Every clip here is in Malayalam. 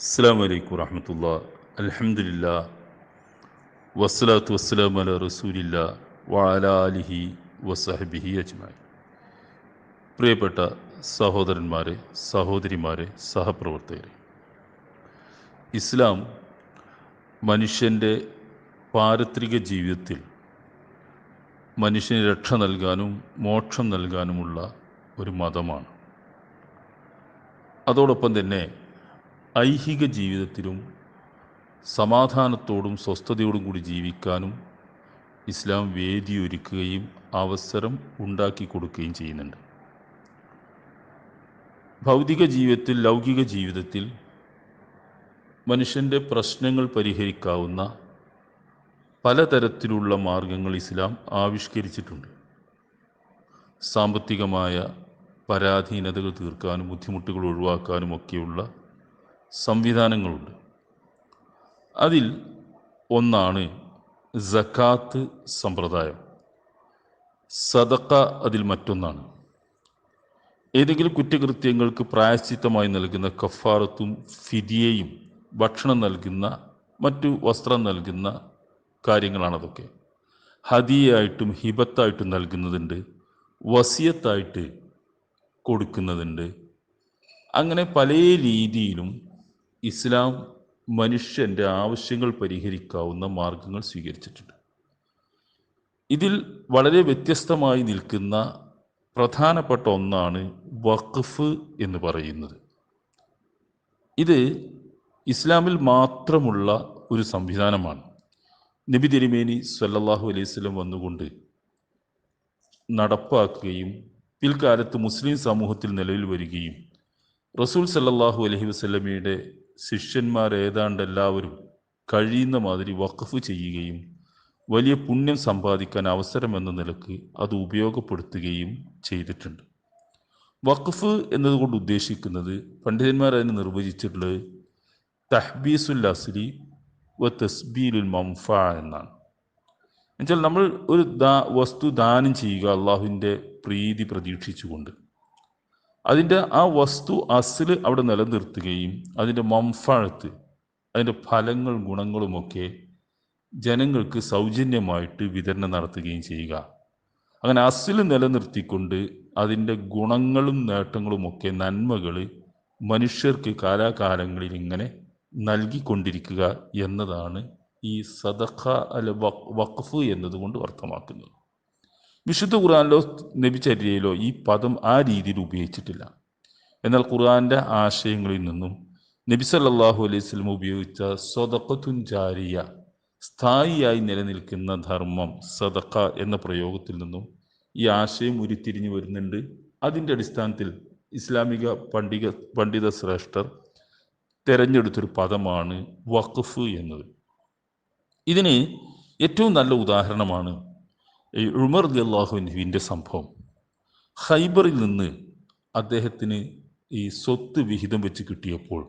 അസ്സാം വലൈക്കും വറഹമത്തുള്ള അലഹമില്ല വസ്സലാത്തു വസ്സലാം അല റസൂലില്ല വാലാലിഹി വസഹബിഹി അജ്മായി പ്രിയപ്പെട്ട സഹോദരന്മാരെ സഹോദരിമാരെ സഹപ്രവർത്തകരെ ഇസ്ലാം മനുഷ്യന്റെ പാരത്രിക ജീവിതത്തിൽ മനുഷ്യന് രക്ഷ നൽകാനും മോക്ഷം നൽകാനുമുള്ള ഒരു മതമാണ്. അതോടൊപ്പം തന്നെ ഐഹിക ജീവിതത്തിലും സമാധാനത്തോടും സ്വസ്ഥതയോടും കൂടി ജീവിക്കാനും ഇസ്ലാം വേദിയൊരുക്കുകയും അവസരം ഉണ്ടാക്കി കൊടുക്കുകയും ചെയ്യുന്നുണ്ട്. ഭൗതിക ജീവിതത്തിൽ ലൗകിക ജീവിതത്തിൽ മനുഷ്യന്റെ പ്രശ്നങ്ങൾ പരിഹരിക്കാവുന്ന പലതരത്തിലുള്ള മാർഗങ്ങൾ ഇസ്ലാം ആവിഷ്കരിച്ചിട്ടുണ്ട്. സാമ്പത്തികമായ പരാധീനതകൾ തീർക്കാനും ബുദ്ധിമുട്ടുകൾ ഒഴിവാക്കാനും ഒക്കെയുള്ള സംവിധാനങ്ങളുണ്ട്. അതിൽ ഒന്നാണ് ജക്കാത്ത് സമ്പ്രദായം. സദക്ക അതിൽ മറ്റൊന്നാണ്. ഏതെങ്കിലും കുറ്റകൃത്യങ്ങൾക്ക് പ്രായശ്ചിത്തമായി നൽകുന്ന കഫാറത്തും ഫിദിയയും ഭക്ഷണം നൽകുന്ന മറ്റു വസ്ത്രം നൽകുന്ന കാര്യങ്ങളാണതൊക്കെ. ഹദിയായിട്ടും ഹിബത്തായിട്ടും നൽകുന്നതുണ്ട് വസിയത്തായിട്ട് കൊടുക്കുന്നതുണ്ട്. അങ്ങനെ പല രീതിയിലും ഇസ്ലാം മനുഷ്യന്റെ ആവശ്യങ്ങൾ പരിഹരിക്കാവുന്ന മാർഗങ്ങൾ സ്വീകരിച്ചിട്ടുണ്ട്. ഇതിൽ വളരെ വ്യത്യസ്തമായി നിൽക്കുന്ന പ്രധാനപ്പെട്ട ഒന്നാണ് വഖഫ് എന്ന് പറയുന്നത്. ഇത് ഇസ്ലാമിൽ മാത്രമുള്ള ഒരു സംവിധാനമാണ്. നബി തിരുമേനി സല്ലല്ലാഹു അലൈഹി സ്വലം വന്നുകൊണ്ട് നടപ്പാക്കുകയും പിൽക്കാലത്ത് മുസ്ലിം സമൂഹത്തിൽ നിലവിൽ വരികയും റസൂൽ സല്ലല്ലാഹു അലഹി വസല്ലമയുടെ ശിഷ്യന്മാർ ഏതാണ്ട് എല്ലാവരും കഴിയുന്ന മാതിരി വഖഫ് ചെയ്യുകയും വലിയ പുണ്യം സമ്പാദിക്കാൻ അവസരം എന്ന നിലയ്ക്ക് അത് ഉപയോഗപ്പെടുത്തുകയും ചെയ്തിട്ടുണ്ട്. വഖഫ് എന്നതുകൊണ്ട് ഉദ്ദേശിക്കുന്നത് പണ്ഡിതന്മാർ അതിന് നിർവചിച്ചിട്ടുള്ളത് തഹ്ബീസുൽ അസ്ലി വ തസ്ബീലുൽ മംഫ എന്നാണ്. എന്നുവെച്ചാൽ നമ്മൾ ഒരു ദാ വസ്തു ദാനം ചെയ്യുക അള്ളാഹുവിന്റെ പ്രീതി പ്രതീക്ഷിച്ചുകൊണ്ട് അതിന്റെ ആ വസ്തു അസിൽ അവിടെ നിലനിർത്തുകയും അതിന്റെ മംഫഴത്ത് അതിന്റെ ഫലങ്ങൾ ഗുണങ്ങളുമൊക്കെ ജനങ്ങൾക്ക് സൗജന്യമായിട്ട് വിതരണം നടത്തുകയും ചെയ്യുക. അങ്ങനെ അസിൽ നിലനിർത്തിക്കൊണ്ട് അതിന്റെ ഗുണങ്ങളും നേട്ടങ്ങളുമൊക്കെ നന്മകൾ മനുഷ്യർക്ക് കാലാകാലങ്ങളിൽ ഇങ്ങനെ നൽകിക്കൊണ്ടിരിക്കുക എന്നതാണ് ഈ സദഖ അല്ല വഖഫ് എന്നതുകൊണ്ട് അർത്ഥമാക്കുന്നത്. വിശുദ്ധ ഖുർആാനിലോ നബിചര്യയിലോ ഈ പദം ആ രീതിയിൽ ഉപയോഗിച്ചിട്ടില്ല. എന്നാൽ ഖുർആാന്റെ ആശയങ്ങളിൽ നിന്നും നബി സല്ലല്ലാഹു അലൈഹി സ്വലം ഉപയോഗിച്ച സ്വതക്കത്തുൻ ജാരിയ സ്ഥായിയായി നിലനിൽക്കുന്ന ധർമ്മം സദക്ക എന്ന പ്രയോഗത്തിൽ നിന്നും ഈ ആശയം ഉരുത്തിരിഞ്ഞു വരുന്നുണ്ട്. അതിന്റെ അടിസ്ഥാനത്തിൽ ഇസ്ലാമിക പണ്ഡിക പണ്ഡിത ശ്രേഷ്ഠർ തിരഞ്ഞെടുത്തൊരു പദമാണ് വഖഫ് എന്നത്. ഇതിന് ഏറ്റവും നല്ല ഉദാഹരണമാണ് ഈ ഉമർ അലി അള്ളാഹുവിന്റെ സംഭവം. ഹൈബറിൽ നിന്ന് അദ്ദേഹത്തിന് ഈ സ്വത്ത് വിഹിതം വെച്ച് കിട്ടിയപ്പോൾ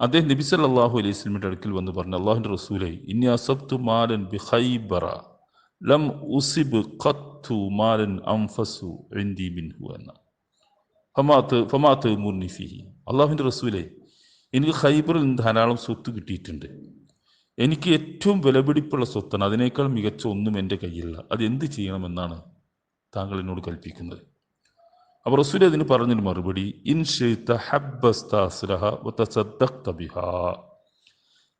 അദ്ദേഹം നബി സല്ലല്ലാഹു അലൈഹി സ്വലമിന്റെ അടുക്കൽ വന്ന് പറഞ്ഞു അള്ളാഹുന്റെ റസൂലെ ഇനി അസബ്തു മാലൻ ബി ഹൈബറ ലം ഉസിബ് ഖത്തു മാലൻ അംഫസു ബിൻഹു എന്ന. ഫമാത്ത് ഫമാത്ത് മുർനിഫിഹി അള്ളാഹുവിന്റെ റസൂലെ എനിക്ക് ഹൈബറിൽ നിന്ന് ധാരാളം സ്വത്ത് കിട്ടിയിട്ടുണ്ട്. എനിക്ക് ഏറ്റവും വിലപിടിപ്പുള്ള സ്വത്താണ്. അതിനേക്കാൾ മികച്ച ഒന്നും എന്റെ കയ്യിലില്ല. അത് എന്ത് ചെയ്യണമെന്നാണ് താങ്കൾ എന്നോട് കൽപ്പിക്കുന്നത്. അപ്പോൾ റസൂൽ അതിന് പറഞ്ഞൊരു മറുപടി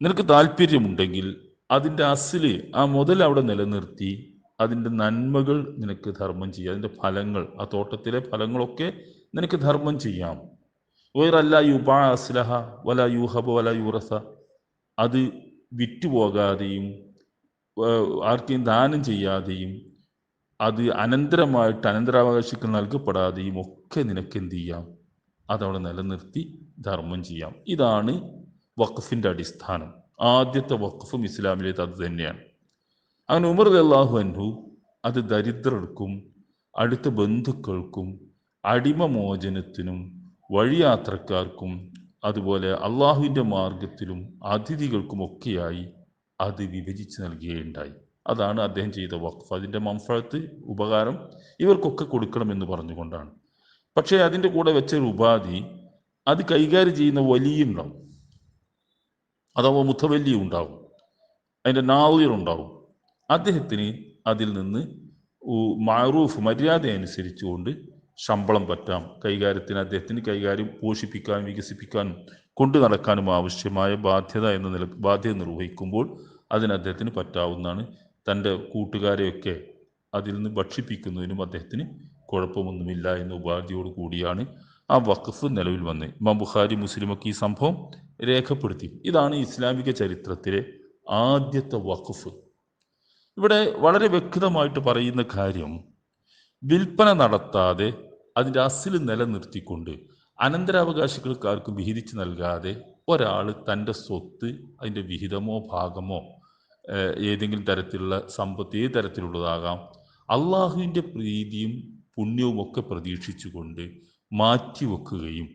നിനക്ക് താല്പര്യമുണ്ടെങ്കിൽ അതിന്റെ അസിൽ ആ മുതൽ അവിടെ നിലനിർത്തി അതിന്റെ നന്മകൾ നിനക്ക് ധർമ്മം ചെയ്യാം. അതിന്റെ ഫലങ്ങൾ ആ തോട്ടത്തിലെ ഫലങ്ങളൊക്കെ നിനക്ക് ധർമ്മം ചെയ്യാം. വേറല്ല യുബാ അസ്ലഹ വല യൂഹബ വല യൂറസ. അത് വിറ്റുപോകാതെയും ആർക്കെയും ദാനം ചെയ്യാതെയും അത് അനന്തരമായിട്ട് അനന്തരാവകാശികൾ നൽകപ്പെടാതെയും ഒക്കെ നിനക്ക് എന്ത് ചെയ്യാം? അതവിടെ നിലനിർത്തി ധർമ്മം ചെയ്യാം. ഇതാണ് വഖഫിന്റെ അടിസ്ഥാനം. ആദ്യത്തെ വഖഫും ഇസ്ലാമിലേത് അത് തന്നെയാണ്. അങ്ങനെ ഉമർ അള്ളാഹു അൻഹു അത് ദരിദ്രർക്കും അടുത്ത ബന്ധുക്കൾക്കും അടിമമോചനത്തിനും വഴിയാത്രക്കാർക്കും അതുപോലെ അള്ളാഹുവിന്റെ മാർഗത്തിലും അതിഥികൾക്കുമൊക്കെയായി അത് വിഭജിച്ച് നൽകുകയുണ്ടായി. അതാണ് അദ്ദേഹം ചെയ്ത വഖഫ്. അതിന്റെ മംഫഴത്ത് ഉപകാരം ഇവർക്കൊക്കെ കൊടുക്കണമെന്ന് പറഞ്ഞുകൊണ്ടാണ്. പക്ഷേ അതിന്റെ കൂടെ വെച്ചൊരു ഉപാധി അത് കൈകാര്യം ചെയ്യുന്ന വലിയുണ്ടാവും അഥവാ മുത്തവല്ലി ഉണ്ടാവും. അതിന്റെ ഉണ്ടാവും. അദ്ദേഹത്തിന് അതിൽ നിന്ന് മാറൂഫ് മര്യാദ അനുസരിച്ചുകൊണ്ട് ശമ്പളം പറ്റാം. കൈകാര്യത്തിന് അദ്ദേഹത്തിന് കൈകാര്യം പോഷിപ്പിക്കാനും വികസിപ്പിക്കാനും കൊണ്ടു നടക്കാനും ആവശ്യമായ ബാധ്യത എന്ന നില ബാധ്യത നിർവഹിക്കുമ്പോൾ അതിന് അദ്ദേഹത്തിന് പറ്റാവുന്നതാണ്. തന്റെ കൂട്ടുകാരെയൊക്കെ അതിൽ നിന്ന് ഭക്ഷിപ്പിക്കുന്നതിനും അദ്ദേഹത്തിന് കുഴപ്പമൊന്നുമില്ല എന്ന ഉപാധിയോട് കൂടിയാണ് ആ വഖഫ് നിലവിൽ വന്നത്. ഇമാം ബുഖാരി മുസ്ലിമൊക്കെ ഈ സംഭവം രേഖപ്പെടുത്തി. ഇതാണ് ഇസ്ലാമിക ചരിത്രത്തിലെ ആദ്യത്തെ വഖഫ്. ഇവിടെ വളരെ വ്യക്തമായിട്ട് പറയുന്ന കാര്യം വിൽപ്പന നടത്താതെ അതിന്റെ അസിൽ നിലനിർത്തിക്കൊണ്ട് അനന്തരാവകാശികൾക്കാർക്ക് വിഹിതിച്ച് നൽകാതെ ഒരാൾ തന്റെ സ്വത്ത് അതിന്റെ വിഹിതമോ ഭാഗമോ ഏതെങ്കിലും തരത്തിലുള്ള സമ്പത്ത് ഏത് തരത്തിലുള്ളതാകാം അള്ളാഹുവിന്റെ പ്രീതിയും പുണ്യവും ഒക്കെ പ്രതീക്ഷിച്ചുകൊണ്ട് മാറ്റിവെക്കുകയും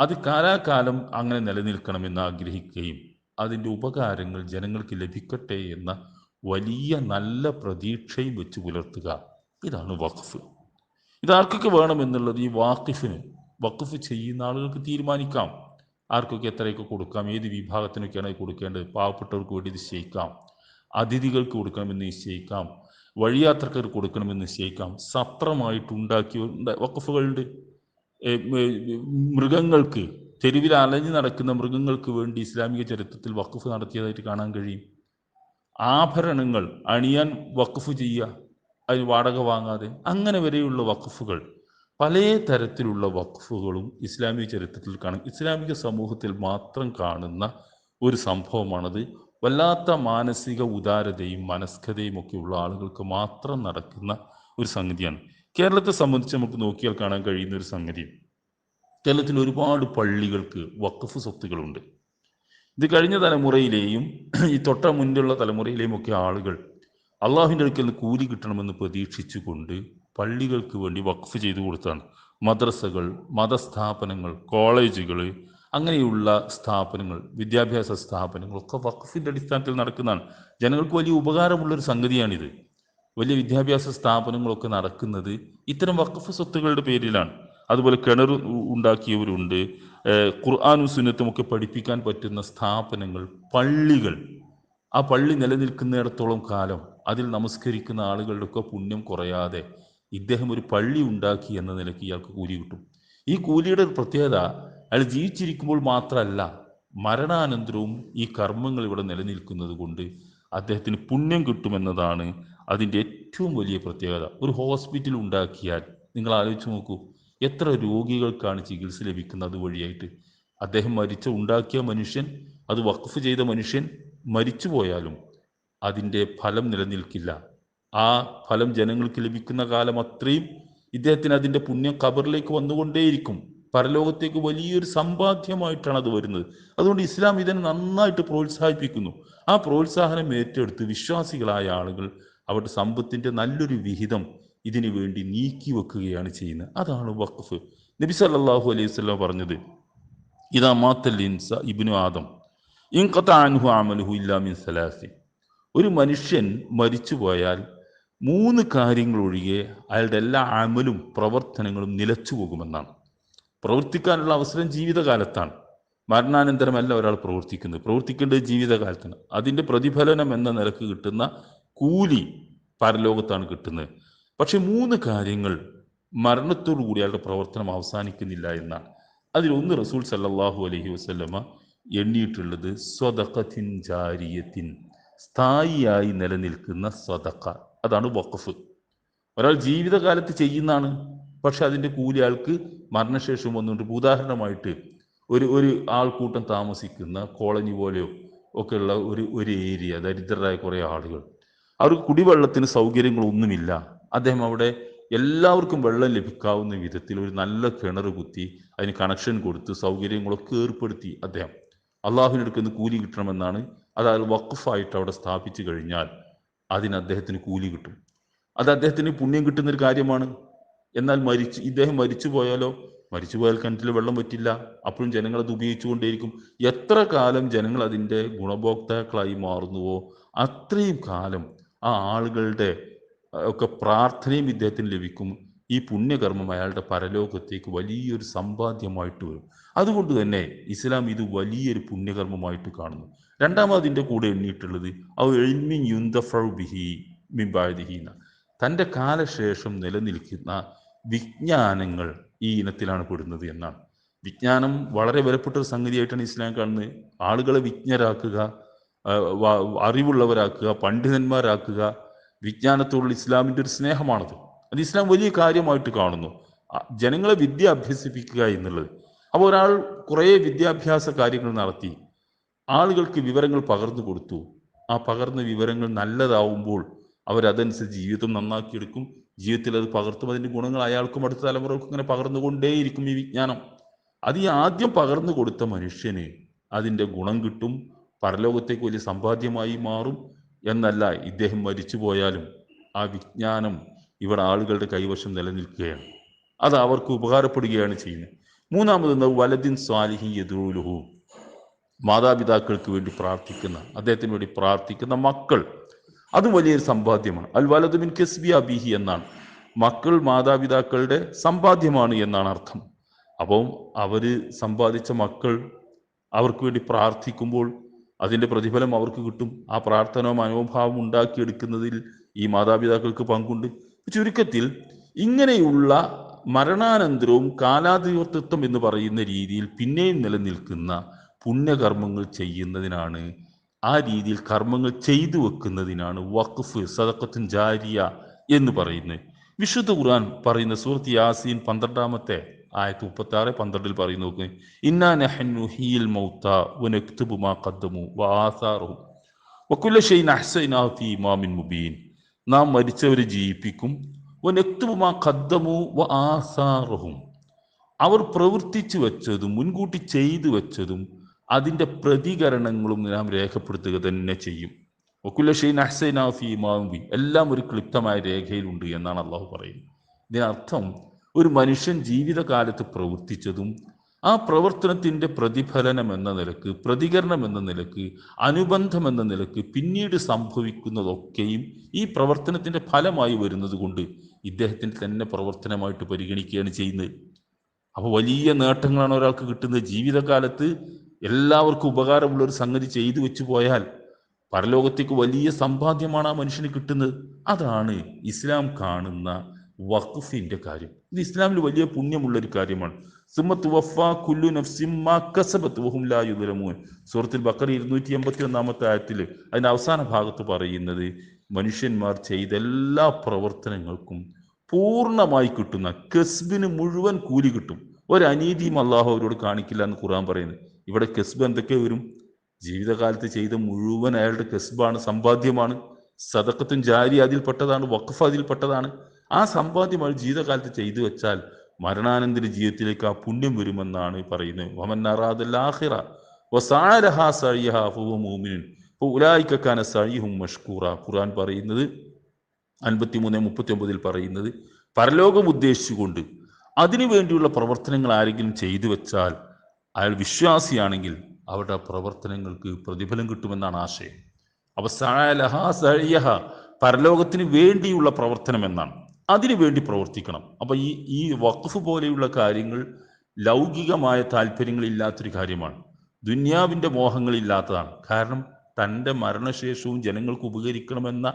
അത് കാലാകാലം അങ്ങനെ നിലനിൽക്കണമെന്ന് ആഗ്രഹിക്കുകയും അതിന്റെ ഉപകാരങ്ങൾ ജനങ്ങൾക്ക് ലഭിക്കട്ടെ എന്ന വലിയ നല്ല പ്രതീക്ഷയും വെച്ച് പുലർത്തുക. ഇതാണ് വഖഫ്. ഇതാർക്കൊക്കെ വേണമെന്നുള്ളത് ഈ വാക്കിഫിന് വഖഫ് ചെയ്യുന്ന ആളുകൾക്ക് തീരുമാനിക്കാം. ആർക്കൊക്കെ എത്രയൊക്കെ കൊടുക്കാം ഏത് വിഭാഗത്തിനൊക്കെയാണ് കൊടുക്കേണ്ടത് പാവപ്പെട്ടവർക്ക് വേണ്ടി നിശ്ചയിക്കാം അതിഥികൾക്ക് കൊടുക്കണമെന്ന് നിശ്ചയിക്കാം വഴിയാത്രക്കാർക്ക് കൊടുക്കണമെന്ന് നിശ്ചയിക്കാം സത്രമായിട്ടുണ്ടാക്കിയ വഖഫുകളുണ്ട് മൃഗങ്ങൾക്ക് തെരുവിൽ അലഞ്ഞു നടക്കുന്ന മൃഗങ്ങൾക്ക് വേണ്ടി ഇസ്ലാമിക ചരിത്രത്തിൽ വഖഫ് നടത്തിയതായിട്ട് കാണാൻ കഴിയും. ആഭരണങ്ങൾ അണിയാൻ വഖഫ് ചെയ്യുക അതിന് വാടക വാങ്ങാതെ അങ്ങനെ വരെയുള്ള വഖഫുകൾ. പല തരത്തിലുള്ള വഖഫുകളും ഇസ്ലാമിക ചരിത്രത്തിൽ കാണും. ഇസ്ലാമിക സമൂഹത്തിൽ മാത്രം കാണുന്ന ഒരു സംഭവമാണത്. വല്ലാത്ത മാനസിക ഉദാരതയും മനസ്കതയും ഒക്കെ ഉള്ള ആളുകൾക്ക് മാത്രം നടക്കുന്ന ഒരു സംഗതിയാണ്. കേരളത്തെ സംബന്ധിച്ച് നമുക്ക് നോക്കിയാൽ കാണാൻ കഴിയുന്ന ഒരു സംഗതി. കേരളത്തിൽ ഒരുപാട് പള്ളികൾക്ക് വഖഫ് സ്വത്തുകളുണ്ട്. ഇത് കഴിഞ്ഞ തലമുറയിലെയും ഈ തൊട്ട മുന്നിലുള്ള തലമുറയിലെയും ഒക്കെ ആളുകൾ അള്ളാഹുവിന്റെ അടുക്കൽ കൂലി കിട്ടണമെന്ന് പ്രതീക്ഷിച്ചുകൊണ്ട് പള്ളികൾക്ക് വേണ്ടി വഖഫ് ചെയ്തു കൊടുത്താണ്. മദ്രസകൾ മതസ്ഥാപനങ്ങൾ കോളേജുകൾ അങ്ങനെയുള്ള സ്ഥാപനങ്ങൾ വിദ്യാഭ്യാസ സ്ഥാപനങ്ങളൊക്കെ വഖഫിന്റെ അടിസ്ഥാനത്തിൽ നടക്കുന്നതാണ്. ജനങ്ങൾക്ക് വലിയ ഉപകാരമുള്ളൊരു സംഗതിയാണിത്. വലിയ വിദ്യാഭ്യാസ സ്ഥാപനങ്ങളൊക്കെ നടക്കുന്നത് ഇത്തരം വഖഫ് സ്വത്തുക്കളുടെ പേരിലാണ്. അതുപോലെ കിണർ ഉണ്ടാക്കിയവരുണ്ട്. ഖുർആാനും സുന്നത്തും ഒക്കെ പഠിപ്പിക്കാൻ പറ്റുന്ന സ്ഥാപനങ്ങൾ പള്ളികൾ. ആ പള്ളി നിലനിൽക്കുന്നിടത്തോളം കാലം അതിൽ നമസ്കരിക്കുന്ന ആളുകളുടെ ഒക്കെ പുണ്യം കുറയാതെ ഇദ്ദേഹം ഒരു പള്ളി ഉണ്ടാക്കി എന്ന നിലയ്ക്ക് ഇയാൾക്ക് കൂലി കിട്ടും. ഈ കൂലിയുടെ ഒരു പ്രത്യേകത അയാൾ ജീവിച്ചിരിക്കുമ്പോൾ മാത്രമല്ല മരണാനന്തരവും ഈ കർമ്മങ്ങൾ ഇവിടെ നിലനിൽക്കുന്നത് കൊണ്ട് അദ്ദേഹത്തിന് പുണ്യം കിട്ടുമെന്നതാണ് അതിന്റെ ഏറ്റവും വലിയ പ്രത്യേകത. ഒരു ഹോസ്പിറ്റൽ ഉണ്ടാക്കിയാൽ നിങ്ങൾ ആലോചിച്ച് നോക്കൂ എത്ര രോഗികൾക്കാണ് ചികിത്സ ലഭിക്കുന്നത് അതുവഴിയായിട്ട്. അദ്ദേഹം മരിച്ച ഉണ്ടാക്കിയ മനുഷ്യൻ അത് വഖഫ് ചെയ്ത മനുഷ്യൻ മരിച്ചു പോയാലും അതിന്റെ ഫലം നിലനിൽക്കില്ല. ആ ഫലം ജനങ്ങൾക്ക് ലഭിക്കുന്ന കാലം അത്രയും ഇദ്ദേഹത്തിന് അതിന്റെ പുണ്യം കബറിലേക്ക് വന്നുകൊണ്ടേയിരിക്കും. പരലോകത്തേക്ക് വലിയൊരു സമ്പാദ്യമായിട്ടാണ് അത് വരുന്നത്. അതുകൊണ്ട് ഇസ്ലാം ഇതിനെ നന്നായിട്ട് പ്രോത്സാഹിപ്പിക്കുന്നു. ആ പ്രോത്സാഹനം ഏറ്റെടുത്ത് വിശ്വാസികളായ ആളുകൾ അവരുടെ സമ്പത്തിന്റെ നല്ലൊരു വിഹിതം ഇതിനു വേണ്ടി നീക്കി വെക്കുകയാണ് ചെയ്യുന്നത്. അതാണ് വഖഫ്. നബി സല്ലല്ലാഹു അലൈഹി വസല്ലം പറഞ്ഞത് ഇതാ മാത്തൽ ഇൻസ ഇബ്നു ആദം ഇൻ അൻഹു അമലുഹു ഇല്ലാ മിൻ സലാസി. ഒരു മനുഷ്യൻ മരിച്ചു പോയാൽ മൂന്ന് കാര്യങ്ങൾ ഒഴികെ അയാളുടെ എല്ലാ അമലും പ്രവർത്തനങ്ങളും നിലച്ചു പോകുമെന്നാണ്. പ്രവർത്തിക്കാനുള്ള അവസരം ജീവിതകാലത്താണ്. മരണാനന്തരമല്ല ഒരാൾ പ്രവർത്തിക്കുന്നത്. പ്രവർത്തിക്കേണ്ടത് ജീവിതകാലത്താണ്. അതിന്റെ പ്രതിഫലനം എന്ന നിലയ്ക്ക് കിട്ടുന്ന കൂലി പരലോകത്താണ് കിട്ടുന്നത്. പക്ഷെ മൂന്ന് കാര്യങ്ങൾ മരണത്തോടു കൂടി അയാളുടെ പ്രവർത്തനം അവസാനിക്കുന്നില്ല എന്നാണ്. അതിലൊന്ന് റസൂൽ സല്ലാഹു അലഹി വസല്ലമ എണ്ണിയിട്ടുള്ളത് സ്വതക്കത്തിൻ ജാരിയത്തിൻ. സ്ഥായിയായി നിലനിൽക്കുന്ന സ്വതക്ക. അതാണ് വഖഫ്. ഒരാൾ ജീവിതകാലത്ത് ചെയ്യുന്നതാണ് പക്ഷെ അതിന്റെ കൂലി ആൾക്ക് മരണശേഷം വന്നുകൊണ്ട് ഉദാഹരണമായിട്ട് ഒരു ഒരു ആൾക്കൂട്ടം താമസിക്കുന്ന കോളനി പോലെയോ ഒക്കെയുള്ള ഒരു ഒരു ഏരിയ ദരിദ്രരായ കുറേ ആളുകൾ. അവർക്ക് കുടിവെള്ളത്തിന് സൗകര്യങ്ങളൊന്നുമില്ല. അദ്ദേഹം അവിടെ എല്ലാവർക്കും വെള്ളം ലഭിക്കാവുന്ന വിധത്തിൽ ഒരു നല്ല കിണർ കുത്തി അതിന് കണക്ഷൻ കൊടുത്ത് സൗകര്യങ്ങളൊക്കെ ഏർപ്പെടുത്തി അദ്ദേഹം. അള്ളാഹുവിനെടുക്കുന്ന കൂലി കിട്ടണമെന്നാണ്. അതായത് വഖഫായിട്ട് അവിടെ സ്ഥാപിച്ചു കഴിഞ്ഞാൽ അതിന് അദ്ദേഹത്തിന് കൂലി കിട്ടും. അത് അദ്ദേഹത്തിന് പുണ്യം കിട്ടുന്ന ഒരു കാര്യമാണ്. എന്നാൽ മരിച്ചു ഇദ്ദേഹം മരിച്ചു പോയാലോ? മരിച്ചു പോയാൽ കിണറ്റിൽ വെള്ളം പറ്റില്ല. അപ്പോഴും ജനങ്ങൾ അത് ഉപയോഗിച്ചുകൊണ്ടേയിരിക്കും. എത്ര കാലം ജനങ്ങൾ അതിന്റെ ഗുണഭോക്താക്കളായി മാറുന്നുവോ? അത്രയും കാലം ആ ആളുകളുടെ ഒക്കെ പ്രാർത്ഥനയും ഇദ്ദേഹത്തിന് ലഭിക്കും. ഈ പുണ്യകർമ്മം അയാളുടെ പരലോകത്തേക്ക് വലിയൊരു സമ്പാദ്യമായിട്ട് വരും. അതുകൊണ്ട് തന്നെ ഇസ്ലാം ഇത് വലിയൊരു പുണ്യകർമ്മമായിട്ട് കാണുന്നു. രണ്ടാമതിന്റെ കൂടെ എണ്ണിയിട്ടുള്ളത് ഔ എൽമി യുന്തഫൗ ബിഹി മിംബാദിഹീന തന്റെ കാലശേഷം നിലനിൽക്കുന്ന വിജ്ഞാനങ്ങൾ ഈ ഇനത്തിലാണ് പെടുന്നത് എന്നാണ്. വിജ്ഞാനം വളരെ വിലപ്പെട്ട ഒരു സംഗതിയായിട്ടാണ് ഇസ്ലാം കാണുന്നത്. ആളുകളെ വിജ്ഞരാക്കുക അറിവുള്ളവരാക്കുക പണ്ഡിതന്മാരാക്കുക വിജ്ഞാനത്തോടുള്ള ഇസ്ലാമിന്റെ ഒരു സ്നേഹമാണത്. അത് ഇസ്ലാം വലിയ കാര്യമായിട്ട് കാണുന്നു. ജനങ്ങളെ വിദ്യ അഭ്യസിപ്പിക്കുക എന്നുള്ളത്. അപ്പോൾ ഒരാൾ കുറേ വിദ്യാഭ്യാസ കാര്യങ്ങൾ നടത്തി ആളുകൾക്ക് വിവരങ്ങൾ പകർന്നു കൊടുത്തു. ആ പകർന്ന വിവരങ്ങൾ നല്ലതാവുമ്പോൾ അവരതനുസരിച്ച് ജീവിതം നന്നാക്കിയെടുക്കും. ജീവിതത്തിൽ അത് പകർത്തും. അതിന്റെ ഗുണങ്ങൾ അയാൾക്കും അടുത്ത തലമുറകൾക്കും ഇങ്ങനെ പകർന്നുകൊണ്ടേയിരിക്കും ഈ വിജ്ഞാനം. അത് ഈ ആദ്യം പകർന്നു കൊടുത്ത മനുഷ്യന് അതിന്റെ ഗുണം കിട്ടും പരലോകത്തേക്ക് വലിയ സമ്പാദ്യമായി മാറും എന്നല്ല ഇദ്ദേഹം മരിച്ചു പോയാലും ആ വിജ്ഞാനം ഇവിടെ ആളുകളുടെ കൈവശം നിലനിൽക്കുകയാണ്. അത് അവർക്ക് ഉപകാരപ്പെടുകയാണ് ചെയ്യുന്നത്. മൂന്നാമത് വലദിൻ സ്വാലിഹി യദൂലുഹു. മാതാപിതാക്കൾക്ക് വേണ്ടി പ്രാർത്ഥിക്കുന്ന അദ്ദേഹത്തിന് വേണ്ടി പ്രാർത്ഥിക്കുന്ന മക്കൾ. അതും വലിയൊരു സമ്പാദ്യമാണ്. അൽ വലതുമിൻ കെസ്ബി അബിഹി എന്നാണ്. മക്കൾ മാതാപിതാക്കളുടെ സമ്പാദ്യമാണ് എന്നാണ് അർത്ഥം. അപ്പം അവർ സമ്പാദിച്ച മക്കൾ അവർക്ക് വേണ്ടി പ്രാർത്ഥിക്കുമ്പോൾ അതിന്റെ പ്രതിഫലം അവർക്ക് കിട്ടും. ആ പ്രാർത്ഥന മനോഭാവം ഉണ്ടാക്കിയെടുക്കുന്നതിൽ ഈ മാതാപിതാക്കൾക്ക് പങ്കുണ്ട്. ചുരുക്കത്തിൽ ഇങ്ങനെയുള്ള മരണാനന്തരവും കാലാതിവർത്തിത്വം എന്ന് പറയുന്ന രീതിയിൽ പിന്നെയും നിലനിൽക്കുന്ന പുണ്യകർമ്മങ്ങൾ ചെയ്യുന്നതിനാണ് ആ രീതിയിൽ കർമ്മങ്ങൾ ചെയ്തു വെക്കുന്നതിനാണ് വഖഫ് സദക്കത്തുൻ ജാരിയ എന്ന് പറയുന്നത്. വിശുദ്ധ ഖുർആൻ പറയുന്ന സൂറത്ത് യാസീൻ പന്ത്രണ്ടാമത്തെ ആയത്ത് മുപ്പത്തി ആറ് പന്ത്രണ്ടിൽ പറയുന്നു നോക്ക്. ഇന്നാ നഹ്നു ഹീൽ മൗത്ത വനക്തുബുമാ മാ ഖദ്ദമു വക്കുല്ല ഷെയ്ൻ ഷൈഇൻ അഹ്സൈനാഹു ഫീ ഇമാമിൻ മുബീൻ. നാം മരിച്ചവരെ ജീവിപ്പിക്കും. ഒനെക്തുമാ മാ ഖദ്ദമു ആസാറഹും. അവർ പ്രവർത്തിച്ചു വെച്ചതും മുൻകൂട്ടി ചെയ്തു വെച്ചതും അതിന്റെ പ്രതികരണങ്ങളും നാം രേഖപ്പെടുത്തുക തന്നെ ചെയ്യും. ഒക്കുല്ല ഷെയ്ൻ അഹ്സൈനാഫി മാവി എല്ലാം ഒരു ക്ലിപ്തമായ രേഖയിലുണ്ട് എന്നാണ് അള്ളാഹു പറയുന്നത്. ഇതിനർത്ഥം ഒരു മനുഷ്യൻ ജീവിതകാലത്ത് പ്രവർത്തിച്ചതും ആ പ്രവർത്തനത്തിന്റെ പ്രതിഫലനം എന്ന നിലയ്ക്ക് പ്രതികരണം എന്ന നിലയ്ക്ക് അനുബന്ധം എന്ന നിലയ്ക്ക് പിന്നീട് സംഭവിക്കുന്നതൊക്കെയും ഈ പ്രവർത്തനത്തിന്റെ ഫലമായി വരുന്നത് കൊണ്ട് ഇദ്ദേഹത്തിന്റെ തന്നെ പ്രവർത്തനമായിട്ട് പരിഗണിക്കുകയാണ് ചെയ്യുന്നത്. അപ്പോൾ വലിയ നേട്ടങ്ങളാണ് ഒരാൾക്ക് കിട്ടുന്നത്. ജീവിതകാലത്ത് എല്ലാവർക്കും ഉപകാരമുള്ള ഒരു സംഗതി ചെയ്തു വെച്ചു പോയാൽ പരലോകത്തേക്ക് വലിയ സമ്പാദ്യമാണ് ആ മനുഷ്യന് കിട്ടുന്നത്. അതാണ് ഇസ്ലാം കാണുന്ന വഖഫിന്റെ കാര്യം. ഇത് ഇസ്ലാമിൽ വലിയ പുണ്യമുള്ള ഒരു കാര്യമാണ് സുഹൃത്തിൽ ബക്കർ ഇരുന്നൂറ്റി എൺപത്തി ഒന്നാമത്തെ ആയത്തിൽ അതിന്റെ അവസാന ഭാഗത്ത് പറയുന്നത് മനുഷ്യന്മാർ ചെയ്ത എല്ലാ പ്രവർത്തനങ്ങൾക്കും പൂർണമായി കിട്ടുന്ന കസ്ബിന് മുഴുവൻ കൂലി കിട്ടും. ഒരു അനീതിയും അള്ളാഹു അവരോട് കാണിക്കില്ല എന്ന് ഖുർആൻ പറയുന്നത്. ഇവിടെ കസ്ബ് എന്തൊക്കെ വരും? ജീവിതകാലത്ത് ചെയ്ത മുഴുവൻ അയാളുടെ കസ്ബാണ് സമ്പാദ്യമാണ്. സദക്കത്തും ജാരി അതിൽപ്പെട്ടതാണ് വഖഫ് അതിൽപ്പെട്ടതാണ്. ആ സമ്പാദ്യം അവർ ജീവിതകാലത്ത് ചെയ്തു വെച്ചാൽ മരണാനന്തര ജീവിതത്തിലേക്ക് ആ പുണ്യം വരുമെന്നാണ് പറയുന്നത്. വമൻ അറാദൽ ആഖിറ വസാലഹാ സഴിയഹ മഷ്കൂറ. ഖുർആൻ പറയുന്നത് അൻപത്തി മൂന്ന് മുപ്പത്തി ഒമ്പതിൽ പറയുന്നത് പരലോകം ഉദ്ദേശിച്ചുകൊണ്ട് അതിനു വേണ്ടിയുള്ള പ്രവർത്തനങ്ങൾ ആരെങ്കിലും ചെയ്തു വെച്ചാൽ അയാൾ വിശ്വാസിയാണെങ്കിൽ അവരുടെ പ്രവർത്തനങ്ങൾക്ക് പ്രതിഫലം കിട്ടുമെന്നാണ് ആശയം. അപ്പൊ സഅയഹ പരലോകത്തിന് വേണ്ടിയുള്ള പ്രവർത്തനം എന്നാണ്. അതിനു വേണ്ടി പ്രവർത്തിക്കണം. അപ്പൊ ഈ ഈ വഖഫ് പോലെയുള്ള കാര്യങ്ങൾ ലൗകികമായ താല്പര്യങ്ങളില്ലാത്തൊരു കാര്യമാണ്. ദുന്യാവിന്റെ മോഹങ്ങളില്ലാത്തതാണ്. കാരണം തന്റെ മരണശേഷവും ജനങ്ങൾക്ക് ഉപകരിക്കണമെന്ന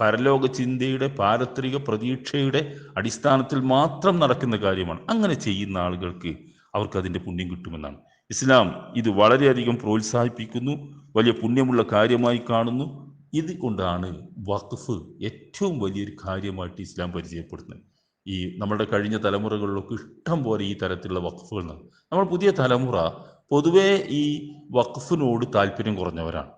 പരലോക ചിന്തയുടെ പാരത്രിക പ്രതീക്ഷയുടെ അടിസ്ഥാനത്തിൽ മാത്രം നടക്കുന്ന കാര്യമാണ്. അങ്ങനെ ചെയ്യുന്ന ആളുകൾക്ക് അവർക്ക് അതിന്റെ പുണ്യം കിട്ടുമെന്നാണ്. ഇസ്ലാം ഇത് വളരെയധികം പ്രോത്സാഹിപ്പിക്കുന്നു വലിയ പുണ്യമുള്ള കാര്യമായി കാണുന്നു. ഇത് കൊണ്ടാണ് വഖഫ് ഏറ്റവും വലിയൊരു കാര്യമായിട്ട് ഇസ്ലാം പരിചയപ്പെടുന്നത് ഈ നമ്മുടെ കഴിഞ്ഞ തലമുറകളിലൊക്കെ ഇഷ്ടം പോലെ ഈ തരത്തിലുള്ള വഖഫുകൾ. നമ്മൾ പുതിയ തലമുറ പൊതുവേ ഈ വഖഫിനോട് താല്പര്യം കുറഞ്ഞവരാണ്.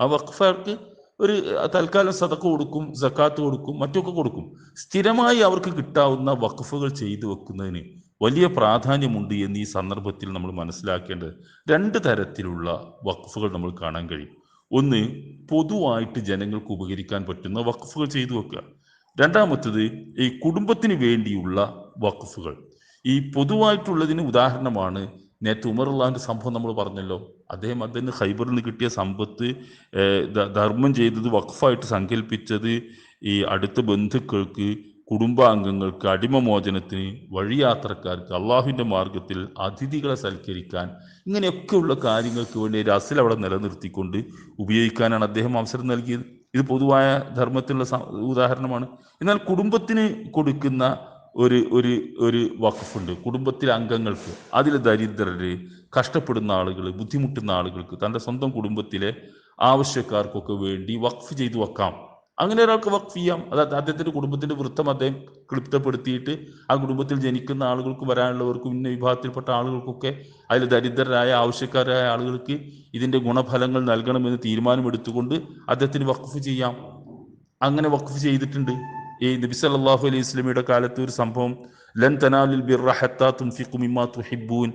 ആ വഖഫർക്ക് ഒരു തൽക്കാലം സതക്ക കൊടുക്കും സക്കാത്ത് കൊടുക്കും മറ്റൊക്കെ കൊടുക്കും. സ്ഥിരമായി അവർക്ക് കിട്ടാവുന്ന വഖഫുകൾ ചെയ്തു വെക്കുന്നതിന് വലിയ പ്രാധാന്യമുണ്ട് എന്ന് ഈ സന്ദർഭത്തിൽ നമ്മൾ മനസ്സിലാക്കേണ്ടത്. രണ്ട് തരത്തിലുള്ള വഖഫുകൾ നമ്മൾ കാണാൻ കഴിയും. ഒന്ന് പൊതുവായിട്ട് ജനങ്ങൾക്ക് ഉപകരിക്കാൻ പറ്റുന്ന വഖഫുകൾ ചെയ്തു വെക്കുക. രണ്ടാമത്തത് ഈ കുടുംബത്തിന് വേണ്ടിയുള്ള വഖഫുകൾ. ഈ പൊതുവായിട്ടുള്ളതിന് ഉദാഹരണമാണ് നേരത്തെ ഉമർ സംഭവം നമ്മൾ പറഞ്ഞല്ലോ. അദ്ദേഹം അദ്ദേഹത്തിന് ഹൈബറിൽ നിന്ന് കിട്ടിയ സമ്പത്ത് ധർമ്മം ചെയ്തത് വഖഫായിട്ട് സങ്കല്പിച്ചത് ഈ അടുത്ത ബന്ധുക്കൾക്ക് കുടുംബാംഗങ്ങൾക്ക് അടിമമോചനത്തിന് വഴിയാത്രക്കാർക്ക് അള്ളാഹുവിന്റെ മാർഗത്തിൽ അതിഥികളെ സൽക്കരിക്കാൻ ഇങ്ങനെയൊക്കെയുള്ള കാര്യങ്ങൾക്ക് വേണ്ടി ഒരു അസിൽ അവിടെ നിലനിർത്തിക്കൊണ്ട് ഉപയോഗിക്കാനാണ് അദ്ദേഹം അവസരം നൽകിയത്. ഇത് പൊതുവായ ധർമ്മത്തിലുള്ള ഉദാഹരണമാണ്. എന്നാൽ കുടുംബത്തിന് കൊടുക്കുന്ന ഒരു ഒരു ഒരു വഖഫുണ്ട്. കുടുംബത്തിലെ അംഗങ്ങൾക്ക് അതിൽ ദരിദ്രര് കഷ്ടപ്പെടുന്ന ആളുകൾ ബുദ്ധിമുട്ടുന്ന ആളുകൾക്ക് തന്റെ സ്വന്തം കുടുംബത്തിലെ ആവശ്യക്കാർക്കൊക്കെ വേണ്ടി വഖഫ് ചെയ്തു വെക്കാം. അങ്ങനെ ഒരാൾക്ക് വഖഫ് ചെയ്യാം അതായത് അദ്ദേഹത്തിന്റെ കുടുംബത്തിന്റെ വൃത്തം അദ്ദേഹം ക്ലിപ്തപ്പെടുത്തിയിട്ട് ആ കുടുംബത്തിൽ ജനിക്കുന്ന ആളുകൾക്ക് വരാനുള്ളവർക്കും ഇന്ന വിഭാഗത്തിൽപ്പെട്ട ആളുകൾക്കൊക്കെ അതിൽ ദരിദ്രരായ ആവശ്യക്കാരായ ആളുകൾക്ക് ഇതിന്റെ ഗുണഫലങ്ങൾ നൽകണമെന്ന് തീരുമാനമെടുത്തുകൊണ്ട് അദ്ദേഹത്തിന് വഖഫ് ചെയ്യാം. അങ്ങനെ വഖഫ് ചെയ്തിട്ടുണ്ട്. ഈ നബി സല്ലല്ലാഹു അലൈഹി വസല്ലമയുടെ കാലത്ത് ഒരു സംഭവം ലൻ തനാലിൽ ബിർറ ഹത്താ തുൻഫിഖു മിമ്മാ തുഹിബ്ബൂൻ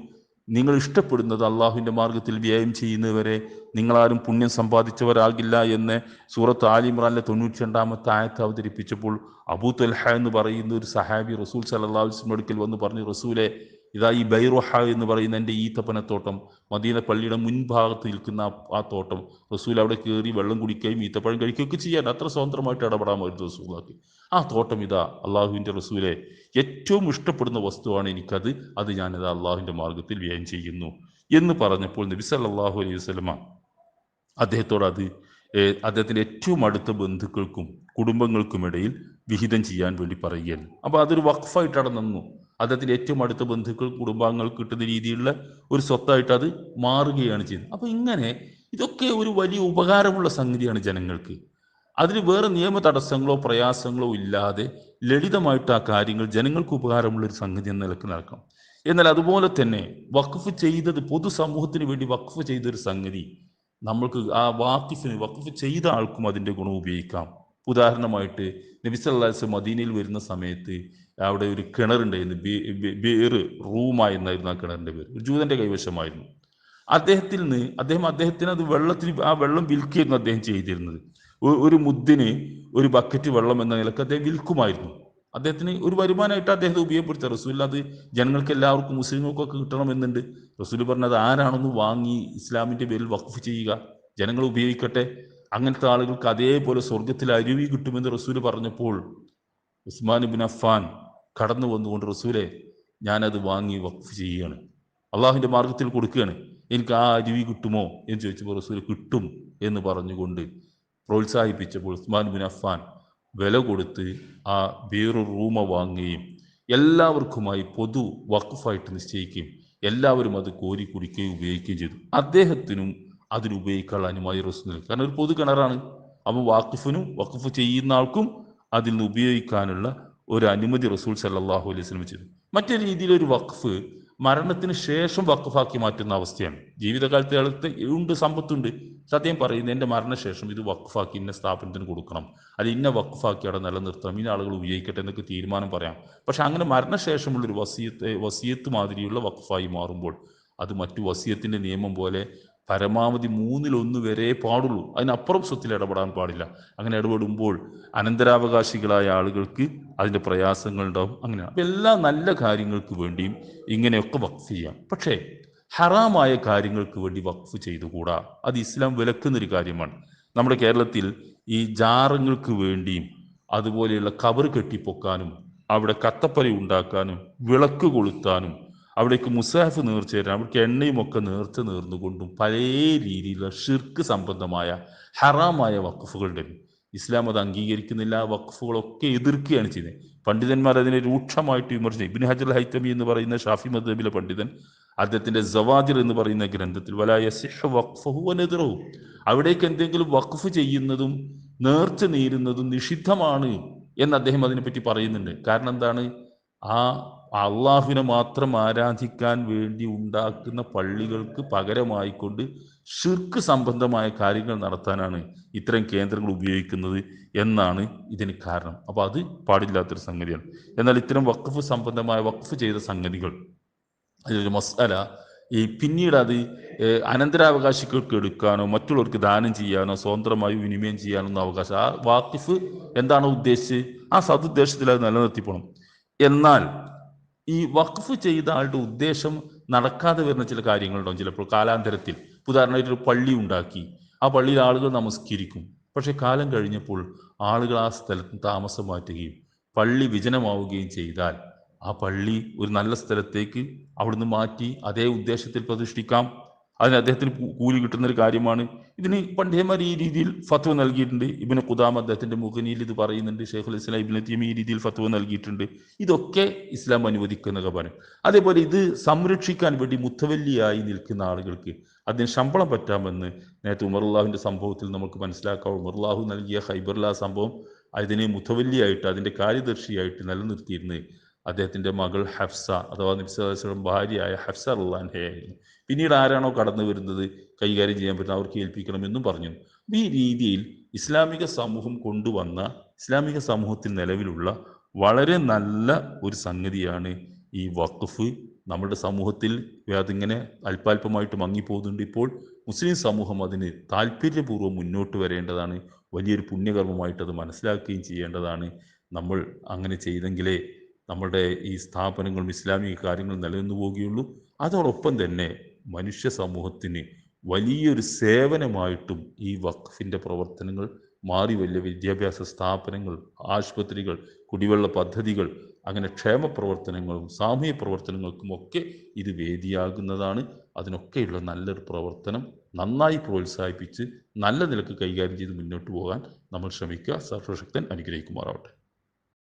നിങ്ങൾ ഇഷ്ടപ്പെടുന്നത് അള്ളാഹുവിന്റെ മാർഗത്തിൽ വ്യയം ചെയ്യുന്നവരെ നിങ്ങളാരും പുണ്യം സമ്പാദിച്ചവരാകില്ല എന്ന് സൂറത്ത് ആലിമറാലിന്റെ തൊണ്ണൂറ്റി രണ്ടാമത്തെ ആയത്ത് അവതരിപ്പിച്ചപ്പോൾ അബൂ തൽഹ എന്ന് പറയുന്ന ഒരു സഹാബി റസൂൽ അടുക്കൽ വന്ന് പറഞ്ഞു റസൂലെ ഇതാ ഈ ബൈറുഹ എന്ന് പറയുന്ന എന്റെ ഈത്തപ്പനത്തോട്ടം. മദീന പള്ളിയുടെ മുൻഭാഗത്ത് നിൽക്കുന്ന ആ- തോട്ടം. റസൂൽ അവിടെ കയറി വെള്ളം കുടിക്കുകയും ഈത്തപ്പഴം കഴിക്കുകയൊക്കെ ചെയ്യാൻ അത്ര സ്വതന്ത്രമായിട്ട് ഇടപെടാമായിരുന്നു റസൂലാക്ക് ആ തോട്ടം ഇതാ അള്ളാഹുവിന്റെ റസൂലെ. ഏറ്റവും ഇഷ്ടപ്പെടുന്ന വസ്തുവാണ് എനിക്കത്. അത് ഞാനത് അള്ളാഹുവിന്റെ മാർഗത്തിൽ വ്യയം ചെയ്യുന്നു എന്ന് പറഞ്ഞപ്പോൾ നബി സല്ലല്ലാഹു അലൈഹി വസല്ലമ അദ്ദേഹത്തോട് അത് അദ്ദേഹത്തിന്റെ ഏറ്റവും അടുത്ത ബന്ധുക്കൾക്കും കുടുംബങ്ങൾക്കുമിടയിൽ വിഹിതം ചെയ്യാൻ വേണ്ടി പറയുകയാണ്. അപ്പോൾ അതൊരു വഖഫായിട്ടാണ് നിന്നു അദ്ദേഹത്തിന്റെ ഏറ്റവും അടുത്ത ബന്ധുക്കൾ കുടുംബാംഗങ്ങൾ കിട്ടുന്ന രീതിയിലുള്ള ഒരു സ്വത്തായിട്ട് അത് മാറുകയാണ് ചെയ്യുന്നത്. അപ്പോൾ ഇങ്ങനെ ഇതൊക്കെ ഒരു വലിയ ഉപകാരമുള്ള സംഗതിയാണ് ജനങ്ങൾക്ക്. അതിന് വേറെ നിയമ തടസ്സങ്ങളോ പ്രയാസങ്ങളോ ഇല്ലാതെ ലളിതമായിട്ട് ആ കാര്യങ്ങൾ ജനങ്ങൾക്ക് ഉപകാരമുള്ള ഒരു സംഗതി എന്ന നിലയ്ക്ക് നടക്കണം. എന്നാൽ അതുപോലെ തന്നെ വഖഫ് ചെയ്തത് പൊതുസമൂഹത്തിന് വേണ്ടി വഖഫ് ചെയ്ത ഒരു സംഗതി നമ്മൾക്ക് ആ വാക്കിഫിന് വഖഫ് ചെയ്ത ആൾക്കും അതിന്റെ ഗുണം ഉപയോഗിക്കാം. ഉദാഹരണമായിട്ട് നബിസ് അല്ലാസ് മദീനയിൽ വരുന്ന സമയത്ത് അവിടെ ഒരു കിണറുണ്ടായിരുന്നു. റൂമായിരുന്നായിരുന്നു ബീർ റൂമ എന്നായിരുന്നു ആ കിണറിന്റെ പേര്. ഒരു ജൂതന്റെ കൈവശമായിരുന്നു. അദ്ദേഹത്തിൽ നിന്ന് അദ്ദേഹം അദ്ദേഹത്തിന് അത് വെള്ളത്തിൽ ആ വെള്ളം വിൽക്കുകയായിരുന്നു അദ്ദേഹം ചെയ്തിരുന്നത്. ഒരു മുദ്ദിന് ഒരു ബക്കറ്റ് വെള്ളം എന്ന നിലയ്ക്ക് അദ്ദേഹം വിൽക്കുമായിരുന്നു. അദ്ദേഹത്തിന് ഒരു വരുമാനമായിട്ട് അദ്ദേഹത്തെ ഉപയോഗപ്പെടുത്തുക റസൂൽ അത് ജനങ്ങൾക്ക് എല്ലാവർക്കും മുസ്ലിങ്ങൾക്കൊക്കെ കിട്ടണമെന്നുണ്ട്. റസൂൽ പറഞ്ഞത് ആരാണെന്ന് വാങ്ങി ഇസ്ലാമിന്റെ പേരിൽ വഖഫ് ചെയ്യുക. ജനങ്ങൾ ഉപയോഗിക്കട്ടെ. അങ്ങനത്തെ ആളുകൾക്ക് അതേപോലെ സ്വർഗത്തിൽ അരുവി കിട്ടുമെന്ന് റസൂൽ പറഞ്ഞപ്പോൾ ഉസ്മാൻ ബിൻ അഫാൻ കടന്നു വന്നുകൊണ്ട് റസൂലെ ഞാനത് വാങ്ങി വഖഫ് ചെയ്യുകയാണ്. അള്ളാഹുവിന്റെ മാർഗത്തിൽ കൊടുക്കുകയാണ്. എനിക്ക് ആ അരുവി കിട്ടുമോ എന്ന് ചോദിച്ചപ്പോൾ റസൂൽ കിട്ടും എന്ന് പറഞ്ഞുകൊണ്ട് പ്രോത്സാഹിപ്പിച്ചപ്പോൾ ഉസ്മാൻ ബിൻ അഫാൻ വില കൊടുത്ത് ആ വേറൊരു റൂമ വാങ്ങുകയും എല്ലാവർക്കുമായി പൊതു വഖഫായിട്ട് നിശ്ചയിക്കുകയും എല്ലാവരും അത് കോരി കുടിക്കുകയും ഉപയോഗിക്കുകയും ചെയ്തു. അദ്ദേഹത്തിനും അതിനുപയോഗിക്കാനുള്ള അനുമതി റസൂൽ കാരണം ഒരു പൊതു കിണറാണ്. അപ്പോൾ വാക്കിഫിനും വഖഫ് ചെയ്യുന്ന ആൾക്കും അതിൽ നിന്ന് ഉപയോഗിക്കാനുള്ള ഒരു അനുമതി റസൂൽ സല്ലാഹു അലൈഹി വസല്ലം ചെയ്തു മറ്റേ രീതിയിൽ ഒരു വഖഫ് മരണത്തിന് ശേഷം വഖഫാക്കി മാറ്റുന്ന അവസ്ഥയാണ്. ജീവിതകാലത്തെ അടുത്ത് ഉണ്ട് സമ്പത്തുണ്ട്. സത്യം പറയുന്നത് എന്റെ മരണശേഷം ഇത് വഖഫാക്കി ഇന്ന സ്ഥാപനത്തിന് കൊടുക്കണം. അത് ഇന്ന വഖഫാക്കി അവിടെ നിലനിർത്തണം. ഇന്ന ആളുകൾ ഉപയോഗിക്കട്ടെ എന്നൊക്കെ തീരുമാനം പറയാം. പക്ഷെ അങ്ങനെ മരണശേഷമുള്ളൊരു വസീയത്ത് വസീയത്ത് മാതിരിയുള്ള വഖഫായി മാറുമ്പോൾ അത് മറ്റു വസീയത്തിന്റെ നിയമം പോലെ പരമാവധി മൂന്നിലൊന്ന് വരെ പാടുള്ളൂ. അതിനപ്പുറം സ്വത്തിൽ ഇടപെടാൻ പാടില്ല. അങ്ങനെ ഇടപെടുമ്പോൾ അനന്തരാവകാശികളായ ആളുകൾക്ക് അതിന്റെ പ്രയാസങ്ങൾ ഉണ്ടാവും. അങ്ങനെയാണ്. അപ്പം എല്ലാ നല്ല കാര്യങ്ങൾക്ക് വേണ്ടിയും ഇങ്ങനെയൊക്കെ വഖഫ് ചെയ്യാം. പക്ഷേ ഹറാമായ കാര്യങ്ങൾക്ക് വേണ്ടി വഖഫ് ചെയ്തുകൂടാ? അത് ഇസ്ലാം വിലക്കുന്നൊരു കാര്യമാണ്. നമ്മുടെ കേരളത്തിൽ ഈ ജാറങ്ങൾക്ക് വേണ്ടിയും അതുപോലെയുള്ള കവർ കെട്ടിപ്പൊക്കാനും അവിടെ കത്തപ്പന ഉണ്ടാക്കാനും വിളക്ക് കൊളുത്താനും അവിടേക്ക് മുസാഫ് നേർച്ച തരാൻ അവിടേക്ക് എണ്ണയും ഒക്കെ നേർച്ച നേർന്നുകൊണ്ടും പല രീതിയിലുള്ള ഷിർക്ക് സംബന്ധമായ ഹറാമായ വഖഫുകളുടെ ഇസ്ലാം അത് അംഗീകരിക്കുന്നില്ല. വഖഫുകളൊക്കെ എതിർക്കുകയാണ് ചെയ്യുന്നത്. പണ്ഡിതന്മാർ അതിനെ രൂക്ഷമായിട്ട് വിമർശിച്ചു. ഇബിൻ ഹജർ ഹൈത്തമി എന്ന് പറയുന്ന ഷാഫി മദ്ഹബിലെ പണ്ഡിതൻ അദ്ദേഹത്തിന്റെ ജവാദിർ എന്ന് പറയുന്ന ഗ്രന്ഥത്തിൽ വലായ സിഹ് വഖഫഹുവനെതിറവും അവിടേക്ക് എന്തെങ്കിലും വഖഫ് ചെയ്യുന്നതും നേർച്ച നേരുന്നതും നിഷിദ്ധമാണ് എന്ന് അദ്ദേഹം അതിനെപ്പറ്റി പറയുന്നുണ്ട്. കാരണം എന്താണ്? ആ അള്ളാഹുവിനെ മാത്രം ആരാധിക്കാൻ വേണ്ടി ഉണ്ടാക്കുന്ന പള്ളികൾക്ക് പകരമായിക്കൊണ്ട് ഷിർക്ക് സംബന്ധമായ കാര്യങ്ങൾ നടത്താനാണ് ഇത്തരം കേന്ദ്രങ്ങൾ ഉപയോഗിക്കുന്നത് എന്നാണ് ഇതിന് കാരണം. അപ്പോൾ അത് പാടില്ലാത്തൊരു സംഗതിയാണ്. എന്നാൽ ഇത്തരം വഖഫ് സംബന്ധമായ വഖഫ് ചെയ്ത സംഗതികൾ അതിലൊരു മസാല ഈ പിന്നീട് അത് അനന്തരാവകാശികൾക്ക് എടുക്കാനോ മറ്റുള്ളവർക്ക് ദാനം ചെയ്യാനോ സ്വതന്ത്രമായി വിനിമയം ചെയ്യാനോ ഒന്നും അവകാശം. ആ വാക്കിഫ് എന്താണോ ഉദ്ദേശിച്ച് ആ സതുദ്ദേശത്തിൽ അത് നിലനിർത്തിപ്പോണം. എന്നാൽ ഈ വഖഫ് ചെയ്ത ആളുടെ ഉദ്ദേശം നടക്കാതെ വരുന്ന ചില കാര്യങ്ങളുണ്ടാവും. ചിലപ്പോൾ കാലാന്തരത്തിൽ. ഉദാഹരണമായിട്ട് ഒരു പള്ളി ഉണ്ടാക്കി. ആ പള്ളിയിൽ ആളുകൾ നമസ്കരിക്കും. പക്ഷേ കാലം കഴിഞ്ഞപ്പോൾ ആളുകൾ ആ സ്ഥലത്ത് താമസം മാറ്റുകയും പള്ളി വിജനമാവുകയും ചെയ്താൽ ആ പള്ളി ഒരു നല്ല സ്ഥലത്തേക്ക് അവിടുന്ന് മാറ്റി അതേ ഉദ്ദേശത്തിൽ പ്രതിഷ്ഠിക്കാം. അതിന് അദ്ദേഹത്തിന് കൂലി കിട്ടുന്ന ഒരു കാര്യമാണ്. ഇതിന് പണ്ഡിതന്മാർ ഈ രീതിയിൽ ഫത്വ നൽകിയിട്ടുണ്ട്. ഇബിന് ഖുദാം അദ്ദേഹത്തിന്റെ മുഖനിയിൽ ഇത് പറയുന്നുണ്ട്. ഷെയ്ഖുൽ ഇസ്ലാം ഇബിന് തീമി ഈ രീതിയിൽ ഫത്വ നൽകിയിട്ടുണ്ട്. ഇതൊക്കെ ഇസ്ലാം അനുവദിക്കുന്ന കാര്യം അതേപോലെ ഇത് സംരക്ഷിക്കാൻ വേണ്ടി മുത്തവല്ലിയായി നിൽക്കുന്ന ആളുകൾക്ക് അതിന് ശമ്പളം പറ്റാമെന്ന് നേരത്തെ ഉമറുല്ലാഹുവിന്റെ സംഭവത്തിൽ നമുക്ക് മനസ്സിലാക്കാം. ഉമറുല്ലാഹു നൽകിയ ഹൈബർല സംഭവം അതിനെ മുത്തവല്ലിയായിട്ട് അതിന്റെ കാര്യദർശിയായിട്ട് നിലനിർത്തിയിരുന്നത് അദ്ദേഹത്തിന്റെ മകൾ ഹഫ്സ അഥവാ നിബ്സം ഭാര്യയായ ഹഫ്സ അള്ളാൻഹയായിരുന്നു പിന്നീട് ആരാണോ കടന്നു വരുന്നത് കൈകാര്യം ചെയ്യാൻ പറ്റുന്ന അവർക്ക് ഏൽപ്പിക്കണമെന്നും പറഞ്ഞു. ഈ രീതിയിൽ ഇസ്ലാമിക സമൂഹം കൊണ്ടുവന്ന ഇസ്ലാമിക സമൂഹത്തിൽ നിലവിലുള്ള വളരെ നല്ല ഒരു സംഗതിയാണ് ഈ വഖഫ്. നമ്മുടെ സമൂഹത്തിൽ അതിങ്ങനെ അല്പാൽപമായിട്ട് മങ്ങിപ്പോകുന്നുണ്ട്. ഇപ്പോൾ മുസ്ലിം സമൂഹം അതിന് താല്പര്യപൂർവം മുന്നോട്ട് വരേണ്ടതാണ്. വലിയൊരു പുണ്യകർമ്മമായിട്ട് അത് മനസ്സിലാക്കുകയും ചെയ്യേണ്ടതാണ്. നമ്മൾ അങ്ങനെ ചെയ്തെങ്കിലേ നമ്മുടെ ഈ സ്ഥാപനങ്ങളും ഇസ്ലാമിക കാര്യങ്ങളും നിലനിന്നു പോവുകയുള്ളൂ അതോടൊപ്പം തന്നെ മനുഷ്യ സമൂഹത്തിന് വലിയൊരു സേവനമായിട്ടും ഈ വഖഫിന്റെ പ്രവർത്തനങ്ങൾ മാറി വലിയ വിദ്യാഭ്യാസ സ്ഥാപനങ്ങൾ ആശുപത്രികൾ കുടിവെള്ള പദ്ധതികൾ അങ്ങനെ ക്ഷേമ പ്രവർത്തനങ്ങളും സാമൂഹ്യ പ്രവർത്തനങ്ങൾക്കും ഒക്കെ ഇത് വേദിയാകുന്നതാണ്. അതിനൊക്കെയുള്ള നല്ലൊരു പ്രവർത്തനം നന്നായി പ്രോത്സാഹിപ്പിച്ച് നല്ല നിലയ്ക്ക് കൈകാര്യം ചെയ്ത് മുന്നോട്ട് പോകാൻ നമ്മൾ ശ്രമിക്കുക. സർവശക്തൻ അനുഗ്രഹിക്കുമാറാവട്ടെ.